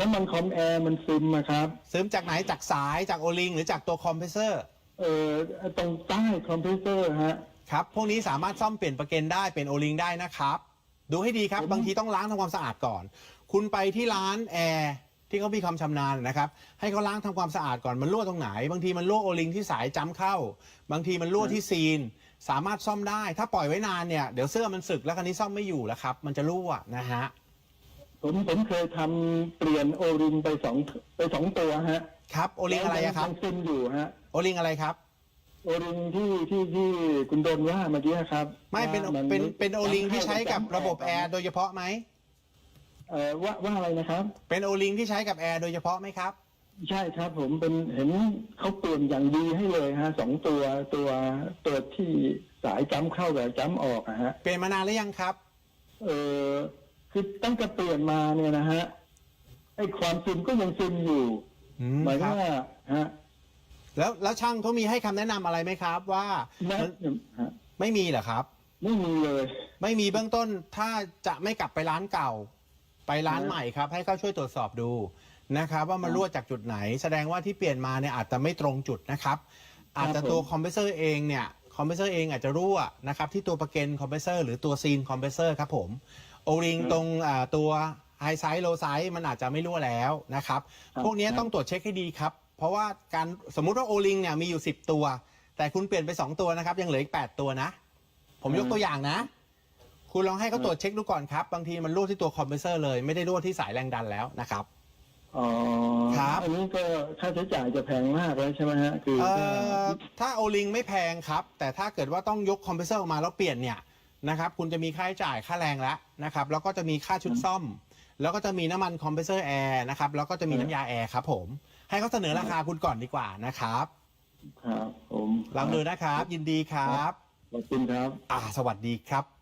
น้ำมันคอมแอร์มันซึมอะครับ ซึมจากไหนจากสายจากโอลิงหรือจากตัวคอมเพรสเซอร์เอ่อตรงใต้คอมเพรสเซอร์ฮะ ครับ พวกนี้สามารถซ่อมเปลี่ยนประเกันได้เป็นโอลิงได้นะครับ ดูให้ดีครับผมบางทีต้องล้างทำความสะอาดก่อน คุณไปที่ร้านแอร์ที่เขามีความชำนาญนะครับ ให้เขาล้างทำความสะอาดก่อนมันรั่วตรงไหน บางทีมันรั่วโอลิงที่สายจ้ำเข้า บางทีมันรั่วที่ซีน สามารถซ่อมได้ ถ้าปล่อยไว้นานเนี่ยเดี๋ยวเสื้อมันสึกแล้วคันนี้ซ่อมไม่อยู่แล้วครับ มันจะรั่วนะฮะ ผมผมเคยทำเปลี่ยนโอรินไปสองไปสองตัวฮะครับโอลิงอะไรอะครับ ยังซึมอยู่ฮะ โอลิงอะไรครับ โอรินที่ที่ที่คุณโดนว่าเมื่อกี้ครับไม่เป็นว่าเป็นเป็นโอลิงที่จำใช้กับจำระบบแอร์โดยเฉพาะไหมเอ่อว่าว่าอะไรนะครับ เป็นโอลิงที่ใช้กับแอร์โดยเฉพาะไหมครับ ใช่ครับผมเป็นเห็นเขาเปลี่ยนอย่างดีให้เลยฮะสองตัวตัวตัวที่สายจ้ำเข้ากับจ้ำออกอะฮะ เปลี่ยนมานานหรือยังครับ เออ คือตั้งแต่เปลี่ยนมาเนี่ยนะฮะไอ้ความซึมก็ยังซึมอยู่อืมหมายคว่ารับฮะแล้วแล้วช่างเขามีให้คำแนะนำอะไรไหมครับ ว่านะมันฮะไม่มีเหรอครับ ไม่มีเลย ไม่มีเบื้องต้นถ้าจะไม่กลับไปร้านเก่า ไปร้านนะใหม่ครับ ให้เขาช่วยตรวจสอบดูนะครับ ว่ามันรั่วจากจุดไหน แสดงว่าที่เปลี่ยนมาเนี่ยอาจจะไม่ตรงจุดนะครับ อาจจะตัวคอมเพรสเซอร์เองเนี่ยคอมเพรสเซอร์เองอาจจะรั่วนะครับที่ตัวประเกันคอมเพรสเซอร์หรือตัวซีนคอมเพรสเซอร์ครับผม โอริงตรงอ่าตัวไฮไซส์โลไซส์มันอาจจะไม่รั่วแล้วนะครับพวกนี้ต้องตรวจเช็คให้ดีครับ เพราะว่าการสมมุติว่าโอลิงเนี่ยมีอยู่ 10 ตัว แต่คุณเปลี่ยนไป 2 ตัวนะครับ ยังเหลืออีก 8 ตัวนะ ผมยกตัวอย่างนะ คุณลองให้เขาตรวจเช็คดูก่อนครับ บางทีมันรั่วที่ตัวคอมเพรสเซอร์เลยไม่ได้รั่วที่สายแรงดันแล้วนะครับ อ๋อครับ อันนี้ก็ค่าใช้จ่ายจะแพงมากเลยใช่ไหมฮะ คือเอ่ถ้า อถ้าโอลิงไม่แพงครับ แต่ถ้าเกิดว่าต้องยกคอมเพรสเซอร์ออกมาแล้วเปลี่ยนเนี่ย นะครับ คุณจะมีค่าใช้จ่ายค่าแรงแล้วนะครับ แล้วก็จะมีค่าชุดซ่อม แล้วก็จะมีน้ำมันคอมเพรสเซอร์แอร์นะครับ แล้วก็จะมีน้ำยาแอร์ครับผม ให้เขาเสนอราคาคุณก่อนดีกว่านะครับครับผมลองดูนะครับ ยินดีครับ ขอบคุณครับ อ่า สวัสดีครับ